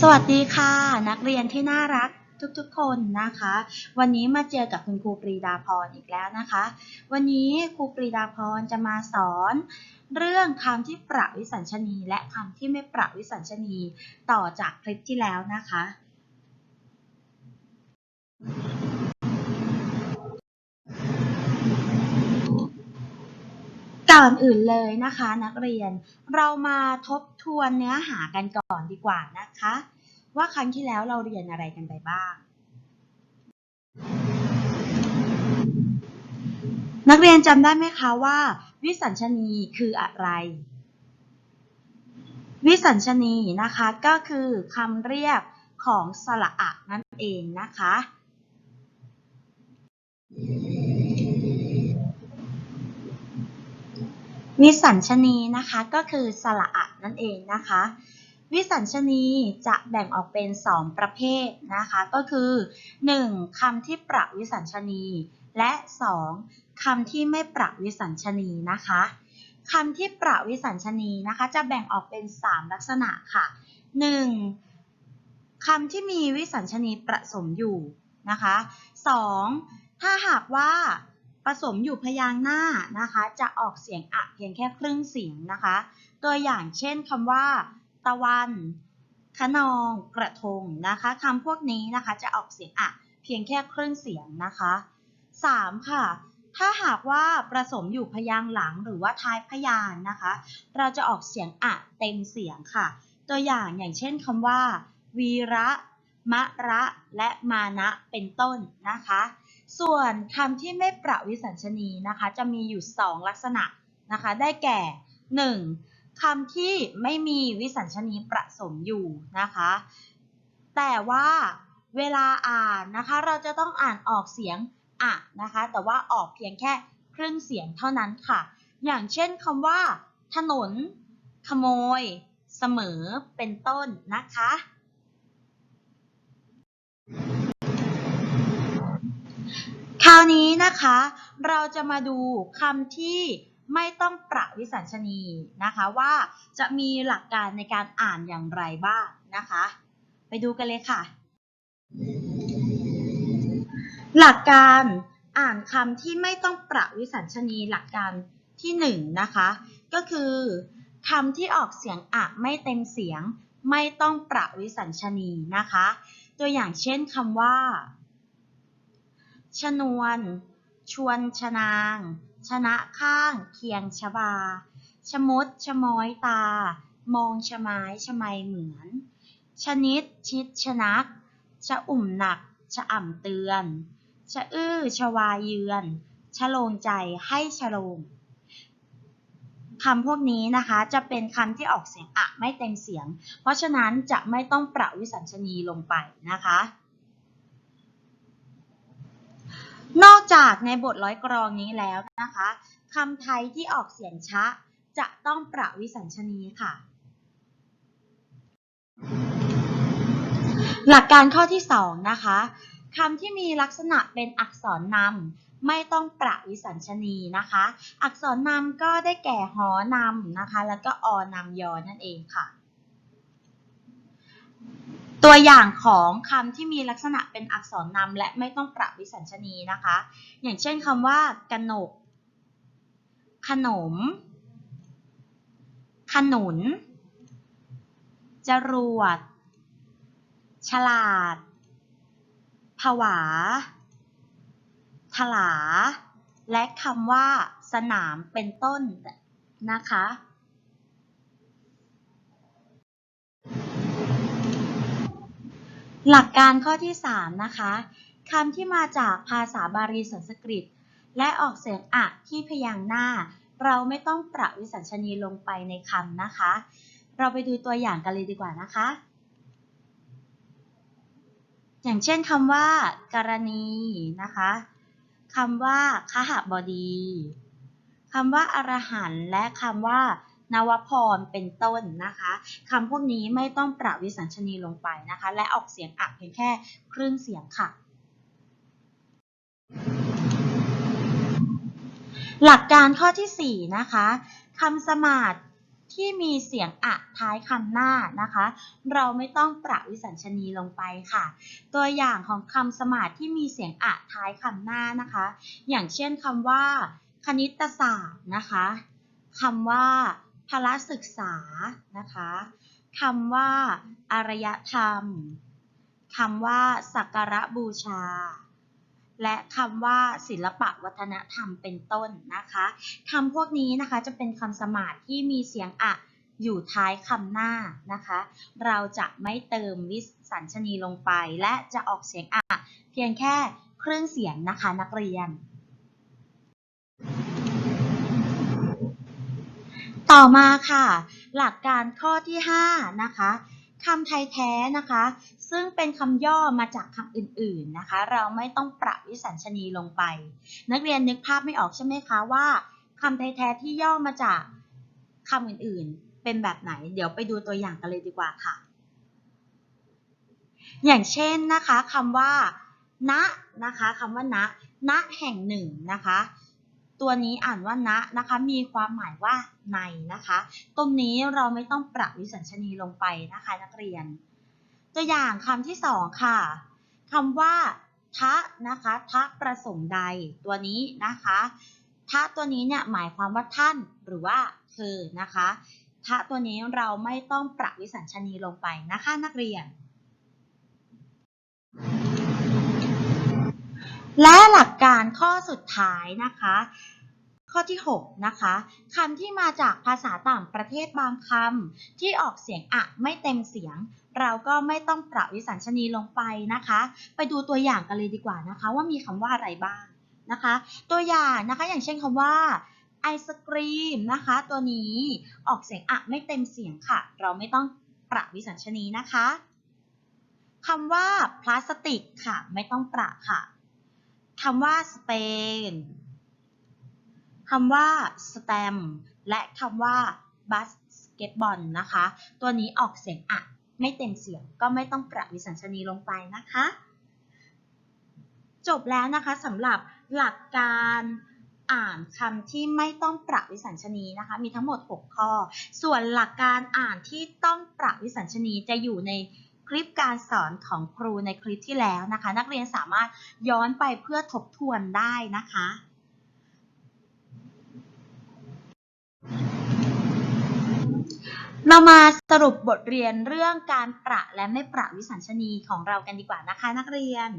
สวัสดีค่ะ นักเรียนที่น่ารักทุกๆคนนะคะ วันนี้มาเจอกับคุณครูปรีดาพรอีกแล้วนะคะ วันนี้ครูปรีดาพรจะมาสอน เรื่องคำที่ประวิสัญชนีและคำที่ไม่ประวิสัญชนีต่อจากคลิปที่แล้วนะคะ ก่อนอื่นเลยนะคะ นักเรียนเรามาทบทวนเนื้อหากันก่อนดีกว่านะคะ ว่าครั้งที่แล้วเราเรียนอะไรกันไปบ้าง นักเรียนจำได้ไหมคะว่า วิสัญชนีคืออะไร วิสัญชนีนะคะก็คือคำเรียกของสระอะนั่นเองนะคะ วิสัญชนีนะคะก็คือสระอะนั่นเองนะคะ วิสัญชนีจะแบ่งออกเป็น 2 ประเภทนะคะก็คือ 1. คำที่ประวิสัญชนี และ 2. คำที่ไม่ประวิสัญชนีนะคะคำที่ประวิสัญชนีนะคะ จะแบ่งออกเป็น 3 ลักษณะค่ะ 1. คำที่มีวิสัญชนีประสมอยู่นะคะ 2. ถ้าหากว่า ผสมอยู่พยางค์หน้านะคะ จะออกเสียงอะเพียงแค่ครึ่งเสียงนะคะ ตัวอย่างเช่นคำว่า ตะวันคะนองกระทงนะคะคำพวกนี้นะคะจะออกเสียงอะเพียงแค่ครึ่งเสียงนะคะ 3. ค่ะ ถ้าหากว่าผสมอยู่พยางหลังหรือว่าท้ายพยางนะคะ เราจะออกเสียงอะเต็มเสียงค่ะ ตัวอย่างอย่างเช่นคำว่า วีระ มะระ และมานะเป็นต้นนะคะ ส่วนคำที่ไม่ประวิสัญชนีนะคะ จะมีอยู่ 2 ลักษณะนะคะ ได้แก่ 1. คำที่ไม่มีวิสัญชนีประสมอยู่นะคะ แต่ว่าเวลาอ่านนะคะเราจะต้องอ่านออกเสียงอะนะคะ แต่ว่าออกเพียงแค่ครึ่งเสียงเท่านั้นค่ะ อย่างเช่นคำว่า ถนน ขโมย เสมอเป็นต้นนะคะ คราวนี้นะคะ เราจะมาดูคำที่ไม่ต้องประวิสัญชนีนะคะว่าจะมีหลักการในการอ่านอย่างไรบ้างนะคะ ไปดูกันเลยค่ะ หลักการอ่านคำที่ไม่ต้องประวิสัญชนีหลักการที่หนึ่งนะคะ ก็คือคำที่ออกเสียงอะไม่เต็มเสียง ไม่ต้องประวิสัญชนีนะคะ ตัวอย่างเช่นคำว่า ชนวน ชวนชนาง ชนะข้างเคียงชบา ชมดชม้อยตา มองชะไม้ชะไมเหมือน ชนิดชิดชนัก ชะอุ่มหนัก ชะอ่ำเตือน ชะอื้อชวาเยือน ชะโลงใจให้ชะโลงคำพวกนี้นะคะจะเป็นคำที่ออกเสียงอะไม่เต็มเสียง เพราะฉะนั้นจะไม่ต้องประวิสัญชนีลงไปนะคะ นอกจากในบทร้อยกรองนี้แล้วนะคะคำไทยที่ออกเสียงชะ จะต้องประวิสัญชนีค่ะ หลักการข้อที่ 2 นะคะคำที่มีลักษณะเป็นอักษรนำไม่ต้องประวิสัญชนีนะคะ อักษรนำก็ได้แก่หอนำนะคะ แล้วก็อนำยอนั่นเองค่ะ ตัวอย่างของคำที่มีลักษณะเป็นอักษรนำและไม่ต้องประวิสัญชนีนะคะ อย่างเช่นคำว่ากนก ขนม ขนุน จรวด ฉลาด ผวา ถลา และคำว่าสนามเป็นต้นนะคะ หลักการข้อที่ 3 นะคะคำที่มาจากภาษาบาลีสันสกฤต และออกเสียงอะที่พยางค์หน้า เราไม่ต้องประวิสัญชนีลงไปในคำนะคะ เราไปดูตัวอย่างกันเลยดีกว่านะคะ อย่างเช่นคำว่า กรณีนะคะคำว่าคหบดีคำว่าอรหันและคำว่า นวพรเป็นต้นนะคะคำพวกนี้ไม่ต้องประวิสัญชนีลงไปนะคะ และออกเสียงอะเพียงแค่ครึ่งเสียงค่ะ หลักการข้อที่ 4 นะคะคำสมาธิที่มีเสียงอะท้ายคำหน้านะคะ เราไม่ต้องประวิสัญชนีลงไปค่ะ ตัวอย่างของคำสมาธิที่มีเสียงอะท้ายคำหน้านะคะ อย่างเช่นคำว่า คณิตศาสตร์นะคะคำว่า พละศึกษานะคะคำว่าอารยธรรมคำว่าสักการะบูชา และคำว่าศิลปะวัฒนธรรมเป็นต้นนะคะคำพวกนี้นะคะจะเป็นคำสมาธิที่มีเสียงอะอยู่ท้ายคำหน้านะคะ เราจะไม่เติมวิสัญชนีลงไป และจะออกเสียงอะเพียงแค่เครื่องเสียงนะคะนักเรียน ต่อมาค่ะ หลักการข้อที่ 5 นะคะคำไทยแท้นะคะ ซึ่งเป็นคำย่อมาจากคำอื่นๆนะคะ เราไม่ต้องปรับวิสัญชนีลงไป นักเรียนนึกภาพไม่ออกใช่ไหมคะว่าคำไทยแท้ที่ย่อมาจากคำอื่นๆ เป็นแบบไหน เดี๋ยวไปดูตัวอย่างกันเลยดีกว่าค่ะ อย่างเช่นนะคะคำว่า ณนะคะคำว่าณณแห่งหนึ่งนะคะ ตัวนี้อ่านว่าณนะคะ มีความหมายว่าในนะคะ ตรงนี้เราไม่ต้องปรับวิสัญชนีลงไปนะคะนักเรียน ตัวอย่างคำที่สองค่ะคำว่าทะนะคะทะประสงค์ใดตัวนี้นะคะทะตัวนี้เนี่ยหมายความว่าท่านหรือว่าเธอนะคะทะตัวนี้เราไม่ต้องปรับวิสัญชนีลงไปนะคะนักเรียน และหลักการข้อสุดท้ายนะคะ ข้อที่ 6 นะคะคำที่มาจากภาษาต่างประเทศบางคำที่ออกเสียงอะไม่เต็มเสียง เราก็ไม่ต้องปรับวิสัญชนีลงไปนะคะ ไปดูตัวอย่างกันเลยดีกว่านะคะ ว่ามีคำว่าอะไรบ้างนะคะ ตัวอย่างนะคะอย่างเช่นคำว่าไอศกรีมนะคะ ตัวนี้ออกเสียงอะไม่เต็มเสียงค่ะ เราไม่ต้องปรับวิสัญชนีนะคะคำว่าพลาสติกค่ะ ไม่ต้องปรับค่ะ คำว่าสเปนคำว่าสแตมและคำว่าบาสเกตบอลนะคะ ตัวนี้ออกเสียงอะไม่เต็มเสียงก็ไม่ต้องปรับวิสัญชนีลงไปนะคะ จบแล้วนะคะสำหรับหลักการอ่านคำที่ไม่ต้องปรับวิสัญชนีนะคะ มีทั้งหมด 6 ข้อ ส่วนหลักการอ่านที่ต้องปรับวิสัญชนีจะอยู่ใน คลิปการสอนของครูในคลิปที่แล้วนะคะ นักเรียนสามารถย้อนไปเพื่อทบทวนได้นะคะเรามาสรุปบทเรียนเรื่องการประและไม่ประวิสัญชนีของเรากันดีกว่านะคะ นักเรียน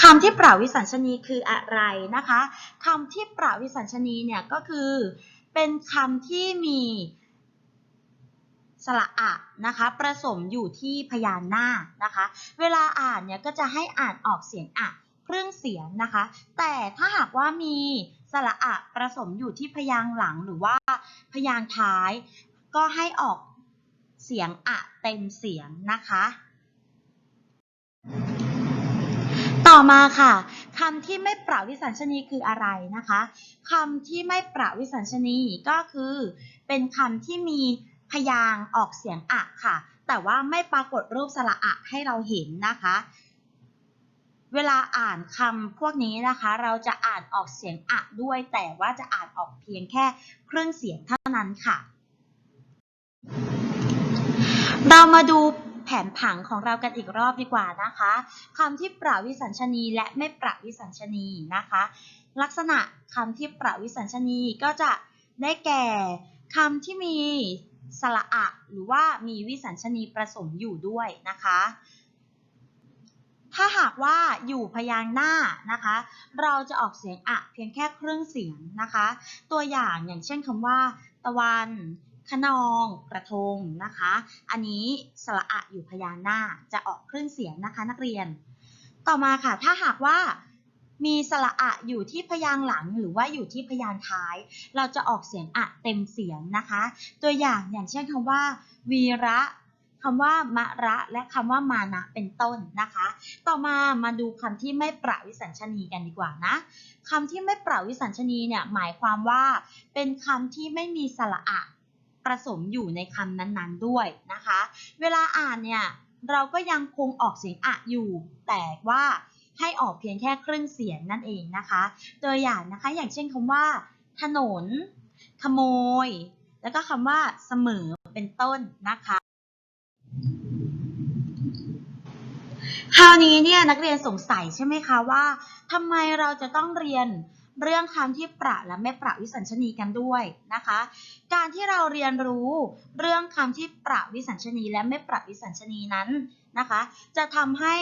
คำที่ประวิสัญชนีคืออะไรนะคะคำที่ประวิสัญชนีเนี่ยก็คือ เป็นคำที่มีสระอะนะคะประสมอยู่ที่พยานหน้านะคะ เวลาอ่านเนี่ยก็จะให้อ่านออกเสียงอะครื่งเสียงนะคะ แต่ถ้าหากว่ามีสระอะประสมอยู่ที่พยางหลังหรือว่าพยางท้าย ก็ให้ออกเสียงอะเต็มเสียงนะคะ ต่อมาค่ะ คำที่ไม่ประวิสัญชนีคืออะไรนะคะคำที่ไม่ประวิสัญชนีก็คือ เป็นคำที่มีพยางค์ออกเสียงอะค่ะ แต่ว่าไม่ปรากฏรูปสระอะให้เราเห็นนะคะ เวลาอ่านคำพวกนี้นะคะ เราจะอ่านออกเสียงอะด้วย แต่ว่าจะอ่านออกเพียงแค่เครื่องเสียงเท่านั้นค่ะ เรามาดู นผังของเรากันอีกรอบดีกว่านะคะคำที่ประวิสัญชนีและไม่ประวิสัญชนีนะคะ ลักษณะคำที่ประวิสัญชนีก็จะได้แก่คำที่มีสระอะหรือว่ามีวิสัญชนีประสมอยู่ด้วยนะคะ ถ้าหากว่าอยู่พยางค์หน้านะคะ เราจะออกเสียงอะเพียงแค่ครื่งเสียงนะคะ ตัวอย่างอย่างเช่นคำว่า ตะวัน ขนองกระทงนะคะ อันนี้สระอะอยู่พยางค์หน้าจะออกเครื่องเสียงนะคะนักเรียน ต่อมาค่ะ ถ้าหากว่ามีสระอะอยู่ที่พยางหลังหรือว่าอยู่ที่พยางค์ท้าย เราจะออกเสียงอะเต็มเสียงนะคะ ตัวอย่างอย่างเช่นคำว่า วีระคำว่ามะระและคำว่ามานะเป็นต้นนะคะ ต่อมามาดูคำที่ไม่ประวิสัญชนีกันดีกว่านะคำที่ไม่ประวิสัญชนีเนี่ยหมายความว่า เป็นคำที่ไม่มีสระอะ ประสมอยู่ในคำนั้นๆด้วยนะคะ เวลาอ่านเนี่ยเราก็ยังคงออกเสียงอะอยู่ แต่ว่าให้ออกเพียงแค่ครึ่งเสียงนั่นเองนะคะ ตัวอย่างนะคะอย่างเช่นคำว่า ถนน ขโมย แล้วก็คำว่าเสมอเป็นต้นนะคะคราวนี้เนี่ยนักเรียนสงสัยใช่ไหมคะว่าทำไมเราจะต้องเรียน เรื่องคำที่ประและไม่ประวิสัญชนีกันด้วยนะคะ การที่เราเรียนรู้เรื่องคำที่ประวิสัญชนีและไม่ประวิสัญชนีนั้นนะคะ จะทำให้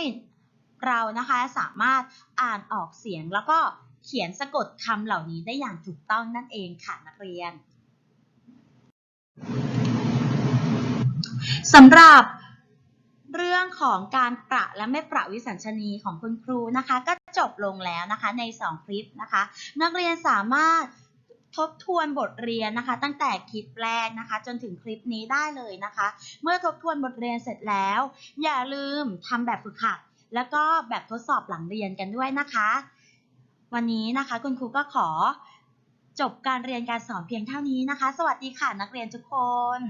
เรานะคะสามารถอ่านออกเสียงแล้วก็เขียนสะกดคำเหล่านี้ได้อย่างถูกต้องนั่นเองค่ะนักเรียนสำหรับ เรื่องของการประและไม่ประวิสัญชนีของคุณครูนะคะ ก็จบลงแล้วนะคะใน 2 คลิปนะคะ นักเรียนสามารถทบทวนบทเรียนนะคะ ตั้งแต่คลิปแรกนะคะ จนถึงคลิปนี้ได้เลยนะคะ เมื่อทบทวนบทเรียนเสร็จแล้ว อย่าลืมทำแบบฝึกหัด แล้วก็แบบทดสอบหลังเรียนกันด้วยนะคะ วันนี้นะคะคุณครูก็ขอจบการเรียนการสอนเพียงเท่านี้นะคะ สวัสดีค่ะนักเรียนทุกคน